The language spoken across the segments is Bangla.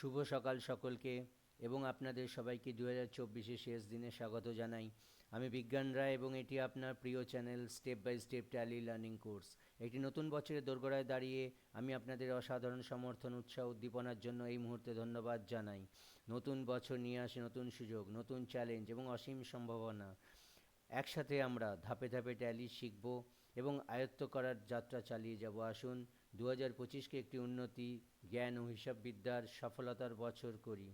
শুভ সকাল সকলকে এবং আপনাদের সবাইকে দু হাজার চব্বিশে শেষ দিনে স্বাগত জানাই। আমি বিজ্ঞান রায় এবং এটি আপনার প্রিয় channel step by step Tally learning course. একটি নতুন বছরের দোরগোড়ায় দাঁড়িয়ে আমি আপনাদের অসাধারণ সমর্থন, উৎসাহ উদ্দীপনার জন্য এই মুহূর্তে ধন্যবাদ জানাই। নতুন বছর নিয়ে আসে নতুন সুযোগ, নতুন চ্যালেঞ্জ এবং অসীম সম্ভাবনা। একসাথে আমরা ধাপে ধাপে ট্যালি শিখব এবং আয়ত্ত করার যাত্রা চালিয়ে যাব। আসুন দু হাজার পঁচিশকে একটি উন্নতি, জ্ঞান ও হিসাববিদ্যার সফলতার বছর করি।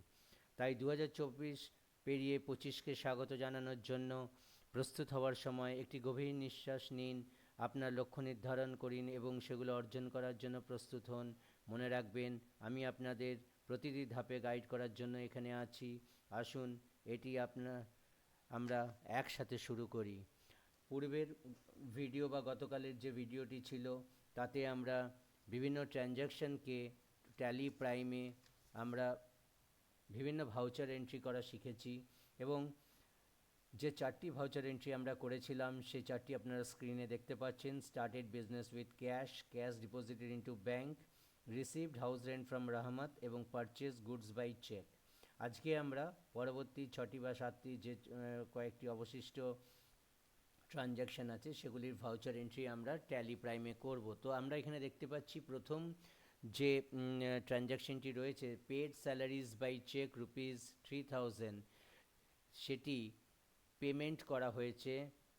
তাই দু হাজার চব্বিশ পেরিয়ে পঁচিশকে স্বাগত জানানোর জন্য প্রস্তুত হওয়ার সময় একটি গভীর নিঃশ্বাস নিন, আপনার লক্ষ্য নির্ধারণ করিন এবং সেগুলো অর্জন করার জন্য প্রস্তুত হন। মনে রাখবেন, আমি আপনাদের প্রতিটি ধাপে গাইড করার জন্য এখানে আছি। আসুন, এটি আপনার আমরা একসাথে শুরু করি। পূর্বের ভিডিও বা গতকালের যে ভিডিওটি ছিল, তাতে আমরা বিভিন্ন ট্রানজ্যাকশনকে ট্যালি প্রাইমে আমরা বিভিন্ন ভাউচার এন্ট্রি করা শিখেছি এবং যে চারটি ভাউচার এন্ট্রি আমরা করেছিলাম সেই চারটি আপনারা স্ক্রিনে দেখতে পাচ্ছেন। Started business with cash cash deposited into bank received house rent from Rahmat এবং পারচেস গুডস বাই চেক আজকে আমরা পরবর্তী ছটি বা সাতটি যে কয়েকটি অবশিষ্ট ট্রানজ্যাকশান আছে, সেগুলির ভাউচার এন্ট্রি আমরা ট্যালি প্রাইমে করব। তো আমরা এখানে দেখতে পাচ্ছি প্রথম যে ট্রানজ্যাকশনটি রয়েছে paid salaries by cheque rupees three thousand সেটি পেমেন্ট করা হয়েছে,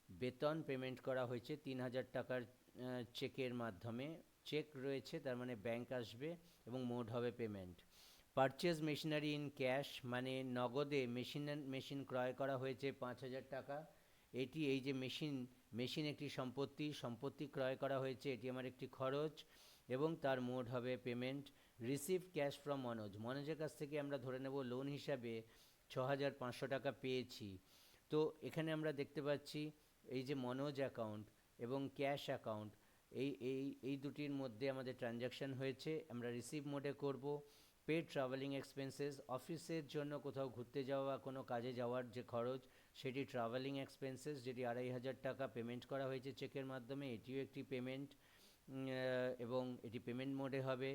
বেতন পেমেন্ট করা হয়েছে তিন হাজার টাকার চেকের মাধ্যমে। চেক রয়েছে, তার মানে ব্যাংক আসবে এবং মোড হবে payment purchase machinery in cash মানে নগদে মেশিন মেশিন ক্রয় করা হয়েছে পাঁচ হাজার টাকা। এটি এই যে মেশিন মেশিন একটি সম্পত্তি সম্পত্তি ক্রয় করা হয়েছে, এটি আমার একটি খরচ এবং তার মোড হবে payment receive cash from Manoj মনোজের কাছ থেকে আমরা ধরে নেব লোন হিসাবে ছ হাজার পাঁচশো টাকা পেয়েছি। তো এখানে আমরা দেখতে পাচ্ছি এই যে মনোজ অ্যাকাউন্ট এবং ক্যাশ অ্যাকাউন্ট এই এই এই দুটির মধ্যে আমাদের ট্রানজ্যাকশন হয়েছে। আমরা রিসিভ মোডে করব। পেড ট্রাভেলিং এক্সপেন্সেস অফিসের জন্য কোথাও ঘুরতে যাওয়া কোনো কাজে যাওয়ার যে খরচ সেটি ট্রাভেলিং এক্সপেন্সেস যেটি আড়াই হাজার টাকা পেমেন্ট করা হয়েছে চেকের মাধ্যমে, এটিও একটি পেমেন্ট এবং এটি পেমেন্ট মোডে হবে।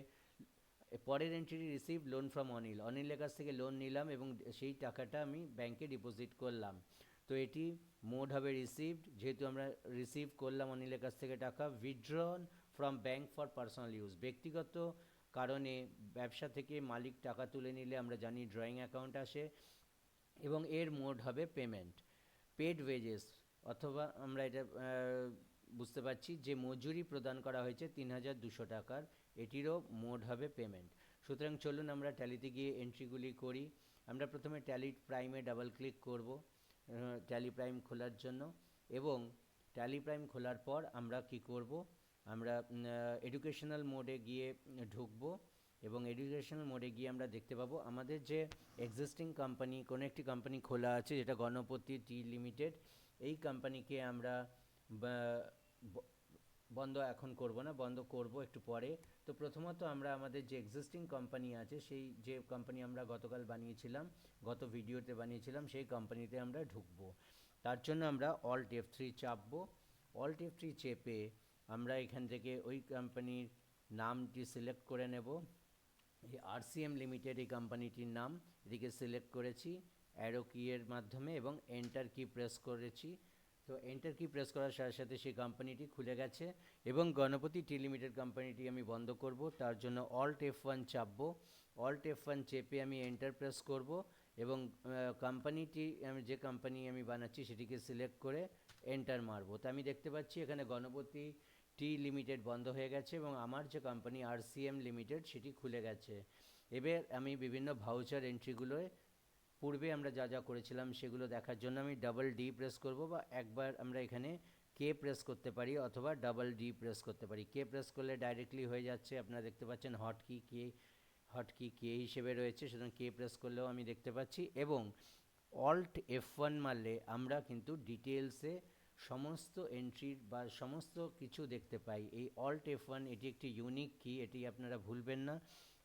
পরের entry receive loan from Anil অনিলের কাছ থেকে লোন নিলাম এবং সেই টাকাটা আমি ব্যাংকে ডিপোজিট করলাম। তো এটি মোড হবে রিসিভড যেহেতু আমরা রিসিভ করলাম অনিলের কাছ থেকে টাকা withdrawn from bank for personal use ব্যক্তিগত কারণে ব্যবসা থেকে মালিক টাকা তুলে নিলে আমরা জানি ড্রয়িং অ্যাকাউন্ট আসে। এবং এর মোড হবে পেমেন্ট, পেড ওয়েজেস, অথবা আমরা এটা বুঝতে পারছি যে মজুরি প্রদান করা হয়েছে তিন হাজার দুশো টাকার, এটিরও মোড হবে পেমেন্ট। সুতরাং চলুন আমরা ট্যালিতে গিয়ে এন্ট্রিগুলি করি। আমরা প্রথমে ট্যালি প্রাইমে ডাবল ক্লিক করব ট্যালি প্রাইম খোলার জন্য এবং ট্যালি প্রাইম খোলার পর আমরা কি করব? আমরা এডুকেশনাল মোডে গিয়ে ঢুকবো। এবং এডুকেশনাল মোডে গিয়ে আমরা দেখতে পাবো আমাদের যে এক্সিস্টিং কোম্পানি কোনো একটি কোম্পানি খোলা আছে যেটা গণপতি টি লিমিটেড, এই কোম্পানিকে আমরা বন্ধ এখন করব না, বন্ধ করব একটু পরে। তো প্রথমত আমরা আমাদের যে এক্সিস্টিং কোম্পানি আছে, সেই যে কোম্পানি আমরা গতকাল বানিয়েছিলাম, গত ভিডিওতে বানিয়েছিলাম, সেই কোম্পানিতে আমরা ঢুকবো। তার জন্য আমরা অল্ট এফ থ্রি চাপবো। অল্ট এফ থ্রি চেপে আমরা এখান থেকে ওই কোম্পানির নামটি সিলেক্ট করে নেব। এই আরসিএম লিমিটেড এই কোম্পানিটির নাম। এদিকে সিলেক্ট করেছি অ্যারো কিয়ের মাধ্যমে এবং এন্টার কি প্রেস করেছি। তো এন্টার কি প্রেস করার সাথে সাথে সেই কোম্পানিটি খুলে গেছে এবং গণপতি টি লিমিটেড কোম্পানিটি আমি বন্ধ করব। তার জন্য অল্ট এফ ওয়ান চাপবো। অল্ট এফ ওয়ান চেপে আমি এন্টার প্রেস করব এবং কোম্পানিটি আমি যে কোম্পানি আমি বানাচ্ছি সেটিকে সিলেক্ট করে এন্টার মারবো। তো আমি দেখতে পাচ্ছি এখানে গণপতি টি লিমিটেড বন্ধ হয়ে গেছে এবং আমার যে কোম্পানি আরসিএম লিমিটেড সেটি খুলে গেছে। এবার আমি বিভিন্ন ভাউচার এন্ট্রিগুলোয় পূর্বে আমরা যা যা করেছিলাম সেগুলো দেখার জন্য আমি ডাবল ডি প্রেস করব বা একবার আমরা এখানে কে প্রেস করতে পারি অথবা ডাবল ডি প্রেস করতে পারি। কে প্রেস করলে ডাইরেক্টলি হয়ে যাচ্ছে, আপনারা দেখতে পাচ্ছেন হট কি কে হট কি কে হিসেবে রয়েছে, সুতরাং কে প্রেস করলেও আমি দেখতে পাচ্ছি এবং অল্ট এফ ওয়ান মারলে আমরা কিন্তু ডিটেলসে সমস্ত এন্ট্রির বা সমস্ত কিছু দেখতে পাই। এই অল্ট এফ ওয়ান এটি একটি ইউনিক কি এটি আপনারা ভুলবেন না।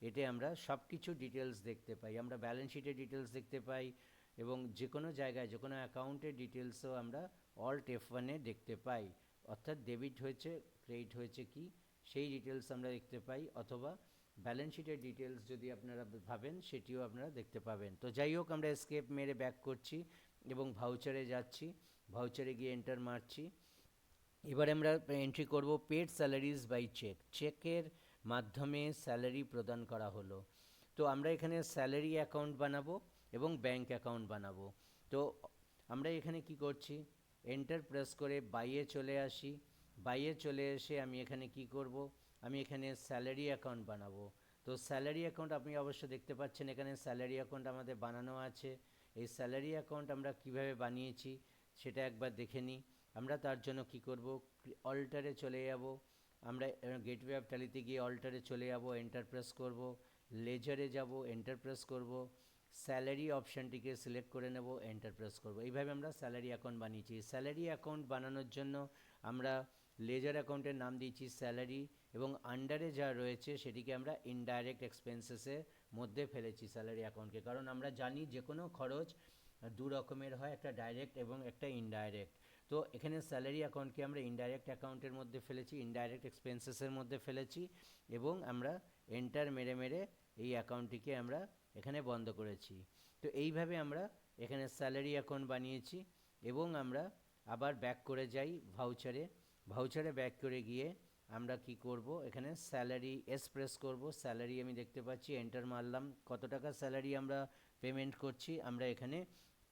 এতে আমরা সব কিছু ডিটেলস দেখতে পাই। আমরা ব্যালেন্স শিটের ডিটেলস দেখতে পাই এবং যে কোনো জায়গায় যে কোনো অ্যাকাউন্টের ডিটেলসও আমরা অল্ট এফ ওয়ানে দেখতে পাই। অর্থাৎ ডেবিট হয়েছে ক্রেডিট হয়েছে কি, সেই ডিটেলস আমরা দেখতে পাই। অথবা ব্যালেন্স শিটের ডিটেলস যদি আপনারা ভাবেন, সেটিও আপনারা দেখতে পাবেন। তো যাই হোক, আমরা স্কেপ মেরে ব্যাক করছি এবং ভাউচারে যাচ্ছি। ভাউচারে গিয়ে এন্টার মারছি। এবারে আমরা এন্ট্রি করব পেড স্যালারিজ বাই চেক চেকের মাধ্যমে স্যালারি প্রদান করা হলো। তো আমরা এখানে স্যালারি অ্যাকাউন্ট বানাবো এবং ব্যাংক অ্যাকাউন্ট বানাবো। তো আমরা এখানে কি করছি? এন্টার প্রেস করে বাইয়ে চলে আসি। বাইয়ে চলে এসে আমি এখানে কি করব? আমি এখানে স্যালারি অ্যাকাউন্ট বানাবো। তো স্যালারি অ্যাকাউন্ট আপনি অবশ্য দেখতে পাচ্ছেন, এখানে স্যালারি অ্যাকাউন্ট আমাদের বানানো আছে। এই স্যালারি অ্যাকাউন্ট আমরা কীভাবে বানিয়েছি? সেটা একবার দেখে নিই। আমরা তার জন্য কি করব? অল্টারে চলে যাব। আমরা গেটওয়ে অফ ট্যালিতে গিয়ে অল্টারে চলে যাব এন্টার প্রেস করব। লেজারে যাব এন্টার প্রেস করব। স্যালারি অপশানটিকে সিলেক্ট করে নেব এন্টার প্রেস করব। এইভাবে আমরা স্যালারি অ্যাকাউন্ট বানিয়েছি। স্যালারি অ্যাকাউন্ট বানানোর জন্য আমরা লেজার অ্যাকাউন্টের নাম দিয়েছি স্যালারি এবং আন্ডারে যা রয়েছে সেটিকে আমরা ইনডাইরেক্ট এক্সপেন্সেসের মধ্যে ফেলেছি স্যালারি অ্যাকাউন্টকে কারণ আমরা জানি যে কোনো খরচ দু রকমের হয়, একটা ডাইরেক্ট এবং একটা ইনডাইরেক্ট তো এখানে স্যালারি অ্যাকাউন্টকে আমরা ইনডাইরেক্ট অ্যাকাউন্টের মধ্যে ফেলেছি ইনডাইরেক্ট এক্সপেন্সেসের মধ্যে ফেলেছি এবং আমরা এন্টার মেরে মেরে এই অ্যাকাউন্টটিকে আমরা এখানে বন্ধ করেছি। তো এইভাবে আমরা এখানে স্যালারি অ্যাকাউন্ট বানিয়েছি এবং আমরা আবার ব্যাক করে যাই ভাউচারে ভাউচারে ব্যাক করে গিয়ে আমরা কি করব? এখানে স্যালারি এস প্রেস করব। স্যালারি আমি দেখতে পাচ্ছি এন্টার মারলাম। কত টাকা স্যালারি আমরা পেমেন্ট করছি? আমরা এখানে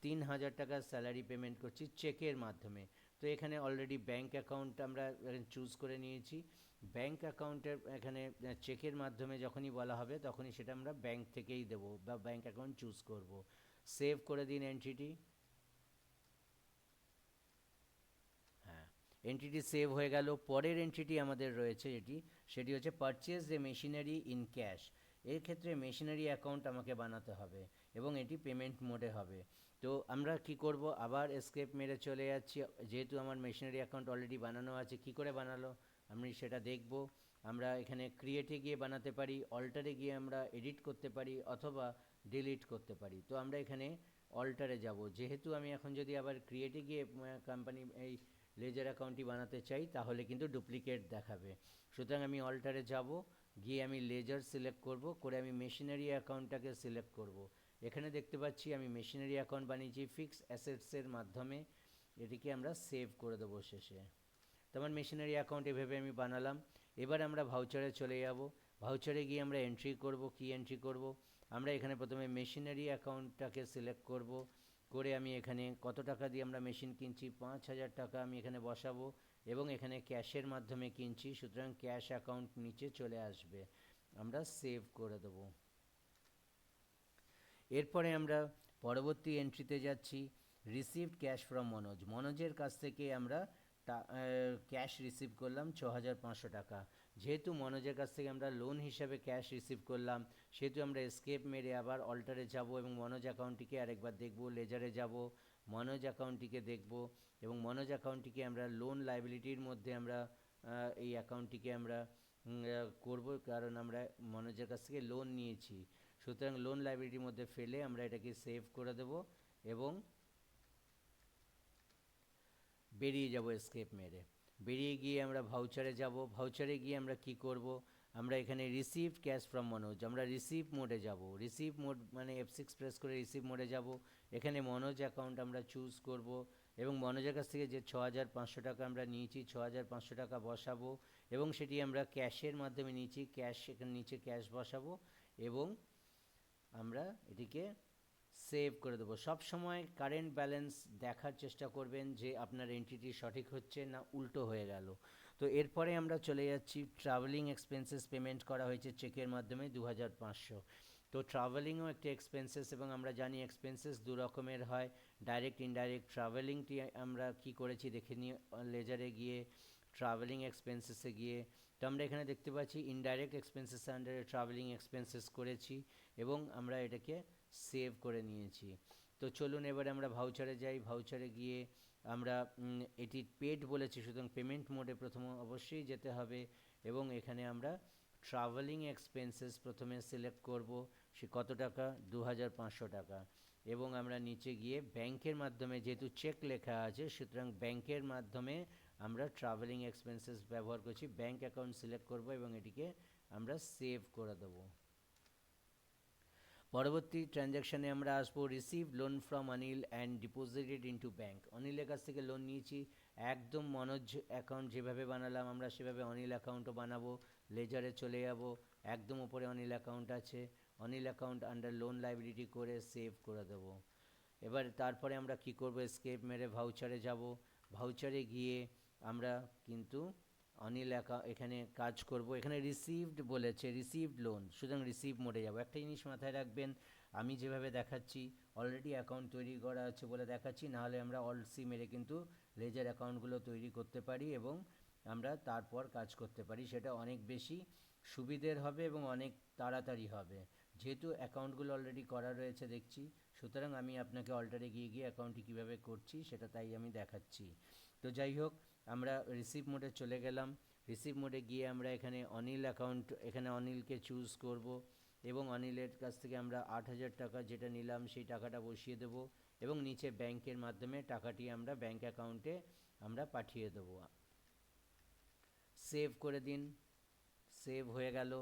তিন হাজার টাকার স্যালারি পেমেন্ট করছি চেকের মাধ্যমে। তো এখানে অলরেডি ব্যাংক অ্যাকাউন্ট আমরা চুজ করে নিয়েছি। ব্যাংক অ্যাকাউন্টের এখানে চেকের মাধ্যমে যখনই বলা হবে, তখনই সেটা আমরা ব্যাংক থেকেই দেবো বা ব্যাংক অ্যাকাউন্ট চুজ করব। সেভ করে দিন এন্ট্রিটি হ্যাঁ এন্ট্রিটি সেভ হয়ে গেল। পরের এন্ট্রিটি আমাদের রয়েছে যেটি সেটি হচ্ছে purchase a machinery in cash এর ক্ষেত্রে মেশিনারি অ্যাকাউন্ট আমাকে বানাতে হবে এবং এটি পেমেন্ট মোডে হবে। তো আমরা কি করব? আবার স্কেপ মেরে চলে যাচ্ছি। যেহেতু আমার মেশিনারি অ্যাকাউন্ট অলরেডি বানানো আছে, কি করে বানালো? আমি সেটা দেখব। আমরা এখানে ক্রিয়েটে গিয়ে বানাতে পারি অল্টারে গিয়ে আমরা এডিট করতে পারি, অথবা ডিলিট করতে পারি। তো আমরা এখানে অল্টারে যাব। যেহেতু আমি এখন যদি আবার ক্রিয়েটে গিয়ে কোম্পানি এই লেজার অ্যাকাউন্টটি বানাতে চাই, তাহলে কিন্তু ডুপ্লিকেট দেখাবে। সুতরাং আমি অল্টারে যাব, গিয়ে আমি লেজার সিলেক্ট করব, করে আমি মেশিনারি অ্যাকাউন্টটাকে সিলেক্ট করব। এখানে দেখতে পাচ্ছি আমি মেশিনারি অ্যাকাউন্ট বানিয়েছি ফিক্স অ্যাসেটসের মাধ্যমে। এটিকে আমরা সেভ করে দেবো শেষে। তেমন মেশিনারি অ্যাকাউন্ট এভাবে আমি বানালাম। এবার আমরা ভাউচারে চলে যাব। ভাউচারে গিয়ে আমরা এন্ট্রি করব। কি এন্ট্রি করব? আমরা এখানে প্রথমে মেশিনারি অ্যাকাউন্টটাকে সিলেক্ট করব। করে আমি এখানে কত টাকা দিয়ে আমরা মেশিন কিনছি? পাঁচ হাজার টাকা আমি এখানে বসাবো এবং এখানে ক্যাশের মাধ্যমে কিনছি। সুতরাং ক্যাশ অ্যাকাউন্ট নিচে চলে আসবে। আমরা সেভ করে দেবো। এরপরে আমরা পরবর্তী এন্ট্রিতে যাচ্ছি রিসিভড ক্যাশ ফ্রম মনোজ। মনোজের কাছ থেকে আমরা ক্যাশ রিসিভ করলাম ছ হাজার পাঁচশো টাকা। যেহেতু মনোজের কাছ থেকে আমরা লোন হিসাবে ক্যাশ রিসিভ করলাম, সেহেতু আমরা স্কেপ মেরে আবার অল্টারে যাব এবং মনোজ অ্যাকাউন্টটিকে আরেকবার দেখব লেজারে যাব, মনোজ অ্যাকাউন্টটিকে দেখব এবং মনোজ অ্যাকাউন্টটিকে আমরা লোন লাইবিলিটির মধ্যে আমরা এই অ্যাকাউন্টটিকে আমরা করব। কারণ আমরা মনোজের কাছ থেকে লোন নিয়েছি। সুতরাং লোন লাইব্রেরির মধ্যে ফেলে আমরা এটাকে সেভ করে দেব এবং বেরিয়ে যাব স্কেপ মেরে বেরিয়ে গিয়ে আমরা ভাউচারে যাব। ভাউচারে গিয়ে আমরা কি করব? আমরা এখানে রিসিভ ক্যাশ ফ্রম মনোজ আমরা রিসিভ মোডে যাব। রিসিভ মোড মানে এফ সিক্স প্রেস করে রিসিভ মোডে যাব। এখানে মনোজ অ্যাকাউন্ট আমরা চুজ করব এবং মনোজের কাছ থেকে যে ছ হাজার পাঁচশো টাকা আমরা নিয়েছি ছ হাজার পাঁচশো টাকা বসাবো এবং সেটি আমরা ক্যাশের মাধ্যমে নিয়েছি। ক্যাশ এখানে নিচে ক্যাশ বসাবো এবং আমরা এটিকে সেভ করে দেবো। সময় কারেন্ট ব্যালেন্স দেখার চেষ্টা করবেন যে আপনার এন্ট্রিটি সঠিক হচ্ছে না উল্টো হয়ে গেল। তো এরপরে আমরা চলে যাচ্ছি ট্রাভেলিং এক্সপেন্সেস পেমেন্ট করা হয়েছে চেকের মাধ্যমে দু হাজার পাঁচশো। তো ট্রাভেলিংও একটি এক্সপেন্সেস এবং আমরা জানি এক্সপেন্সেস দু রকমের হয়। ডাইরেক্ট ইনডাইরেক্ট ট্রাভেলিংটি আমরা কি করেছি দেখে নিয়ে লেজারে গিয়ে ট্রাভেলিং এক্সপেন্সেসে গিয়ে, তো আমরা এখানে দেখতে পাচ্ছি ইনডাইরেক্ট এক্সপেন্সেস আন্ডারে ট্রাভেলিং এক্সপেন্সেস করেছি এবং আমরা এটাকে সেভ করে নিয়েছি। তো চলুন এবারে আমরা ভাউচারে যাই ভাউচারে গিয়ে আমরা এটি পেড বলেছি, সুতরাং পেমেন্ট মোডে প্রথম অবশ্যই যেতে হবে এবং এখানে আমরা ট্রাভেলিং এক্সপেন্সেস প্রথমে সিলেক্ট করব, সে কত টাকা? দু হাজার পাঁচশো টাকা। এবং আমরা নিচে গিয়ে ব্যাংকের মাধ্যমে যেহেতু চেক লেখা আছে, সুতরাং ব্যাংকের মাধ্যমে আমরা ট্রাভেলিং এক্সপেন্সেস ব্যবহার করছি। ব্যাঙ্ক অ্যাকাউন্ট সিলেক্ট করব এবং এটিকে আমরা সেভ করে দেবো। পরবর্তী ট্রানজ্যাকশানে আমরা আসব receive loan from Anil and deposited into bank অনিলের কাছ থেকে লোন নিয়েছি। একদম মনোজ অ্যাকাউন্ট যেভাবে বানালাম আমরা, সেভাবে অনিল অ্যাকাউন্টও বানাবো। লেজারে চলে যাব। একদম উপরে অনিল অ্যাকাউন্ট আছে। Anil account under loan liability করে সেভ করে দেবো। এবার তারপরে আমরা কি করব? স্কেপ মেরে ভাউচারে যাব। ভাউচারে গিয়ে আমরা কিন্তু অনিল অ্যাকা এখানে কাজ করব। এখানে রিসিভড বলেছে রিসিভড লোন সুতরাং রিসিভ মোডে যাব। একটা জিনিস মাথায় রাখবেন, আমি যেভাবে দেখাচ্ছি অলরেডি অ্যাকাউন্ট তৈরি করা আছে বলে দেখাচ্ছি, নাহলে আমরা অল সি মেরে কিন্তু লেজার অ্যাকাউন্টগুলো তৈরি করতে পারি এবং আমরা তারপর কাজ করতে পারি, সেটা অনেক বেশি সুবিধের হবে এবং অনেক তাড়াতাড়ি হবে। যেহেতু অ্যাকাউন্টগুলো অলরেডি করা রয়েছে দেখছি, সুতরাং আমি আপনাকে অল্টারে গিয়ে গিয়ে অ্যাকাউন্টটি কীভাবে করছি সেটা তাই আমি দেখাচ্ছি। তো যাই হোক, আমরা রিসিভ মোডে চলে গেলাম। রিসিভ মোডে গিয়ে আমরা এখানে অনিল অ্যাকাউন্ট এখানে অনিলকে চুজ করব এবং অনিলের কাছ থেকে আমরা আট হাজার টাকা যেটা নিলাম সেই টাকাটা বসিয়ে দেব এবং নিচে ব্যাংকের মাধ্যমে টাকাটি আমরা ব্যাংক অ্যাকাউন্টে আমরা পাঠিয়ে দেবো। সেভ করে দিন, সেভ হয়ে গেল।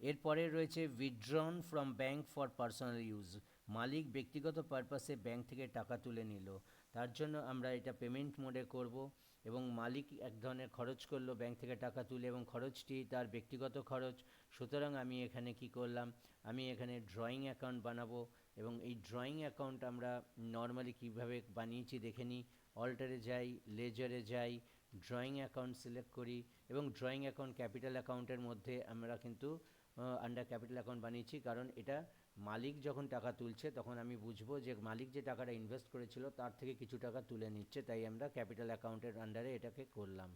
এরপরে রয়েছে withdrawn from bank for personal use মালিক ব্যক্তিগত পারপাসে ব্যাংক থেকে টাকা তুলে নিল। তার জন্য আমরা এটা পেমেন্ট মোডে করব এবং মালিক এক ধরনের খরচ করল ব্যাংক থেকে টাকা তুলে এবং খরচটি তার ব্যক্তিগত খরচ। সুতরাং আমি এখানে কি করলাম? আমি এখানে ড্রয়িং অ্যাকাউন্ট বানাবো এবং এই ড্রয়িং অ্যাকাউন্ট আমরা নর্মালি কীভাবে বানিয়েছি দেখে নিই। অল্টারে যাই লেজারে যাই ড্রয়িং অ্যাকাউন্ট সিলেক্ট করি এবং ড্রয়িং অ্যাকাউন্ট ক্যাপিটাল অ্যাকাউন্টের মধ্যে আমরা কিন্তু আন্ডার ক্যাপিটাল অ্যাকাউন্ট বানিয়েছি। কারণ এটা মালিক যখন টাকা তুলছে, তখন আমি বুঝব যে মালিক যে টাকাটা ইনভেস্ট করেছিল, তার থেকে কিছু টাকা তুলে নিচ্ছে। তাই আমরা ক্যাপিটাল অ্যাকাউন্টের আন্ডারে এটাকে করলাম।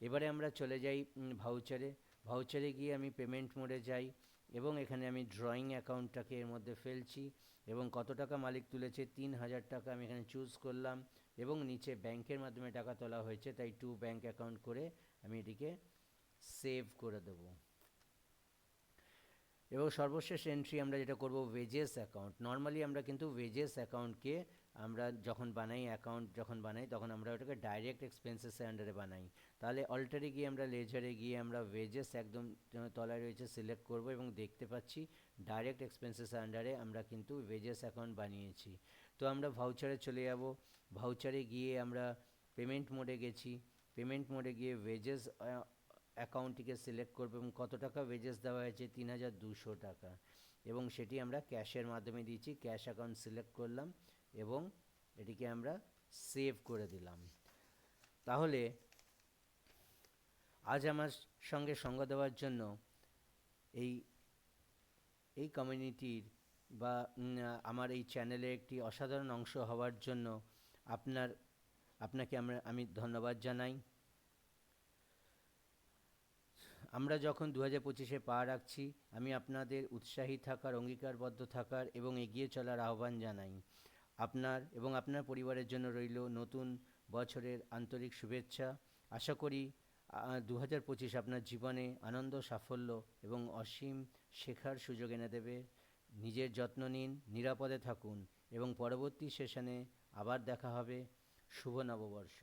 এবারে আমরা চলে যাই ভাউচারে ভাউচারে গিয়ে আমি পেমেন্ট মোডে যাই এবং এখানে আমি ড্রয়িং অ্যাকাউন্টটাকে এর মধ্যে ফেলছি এবং কত টাকা মালিক তুলেছে, তিন হাজার টাকা আমি এখানে চুজ করলাম। এবং নিচে ব্যাংকের মাধ্যমে টাকা তোলা হয়েছে, তাই টু ব্যাংক অ্যাকাউন্ট করে আমি এটিকে সেভ করে দেবো। এবং সর্বশেষ এন্ট্রি আমরা যেটা করব ওয়েজেস অ্যাকাউন্ট নর্মালি আমরা কিন্তু ওয়েজেস অ্যাকাউন্টকে আমরা যখন বানাই অ্যাকাউন্ট যখন বানাই, তখন আমরা ওটাকে ডাইরেক্ট এক্সপেন্সেসের আন্ডারে বানাই। তাহলে অল্টারে গিয়ে আমরা লেজারে গিয়ে আমরা ওয়েজেস একদম তলায় রয়েছে সিলেক্ট করব এবং দেখতে পাচ্ছি ডাইরেক্ট এক্সপেন্সেসের আন্ডারে আমরা কিন্তু ওয়েজেস অ্যাকাউন্ট বানিয়েছি। তো আমরা ভাউচারে চলে যাব। ভাউচারে গিয়ে আমরা পেমেন্ট মোডে গেছি। পেমেন্ট মোডে গিয়ে ওয়েজেস অ্যাকাউন্টটিকে সিলেক্ট করব এবং কত টাকা ওয়েজেস দেওয়া হয়েছে? তিন হাজার দুশো টাকা। এবং সেটি আমরা ক্যাশের মাধ্যমে দিয়েছি। ক্যাশ অ্যাকাউন্ট সিলেক্ট করলাম এবং এটিকে আমরা সেভ করে দিলাম। তাহলে আজ আমার সঙ্গে সঙ্গ দেওয়ার জন্য এই এই কমিউনিটির বা আমার এই চ্যানেলে একটি অসাধারণ অংশ হওয়ার জন্য আপনার, আপনাকে আমরা, আমি ধন্যবাদ জানাই। আমরা যখন দু হাজার পঁচিশে পা রাখছি, আমি আপনাদের উৎসাহী থাকার, অঙ্গীকারবদ্ধ থাকার এবং এগিয়ে চলার আহ্বান জানাই। আপনার এবং আপনার পরিবারের জন্য রইল নতুন বছরের আন্তরিক শুভেচ্ছা। আশা করি দু হাজার পঁচিশ আপনার জীবনে আনন্দ, সাফল্য এবং অসীম শেখার সুযোগ এনে দেবে। নিজের যত্ন নিন, নিরাপদে থাকুন এবং পরবর্তী সেশনে আবার দেখা হবে। শুভ নববর্ষ।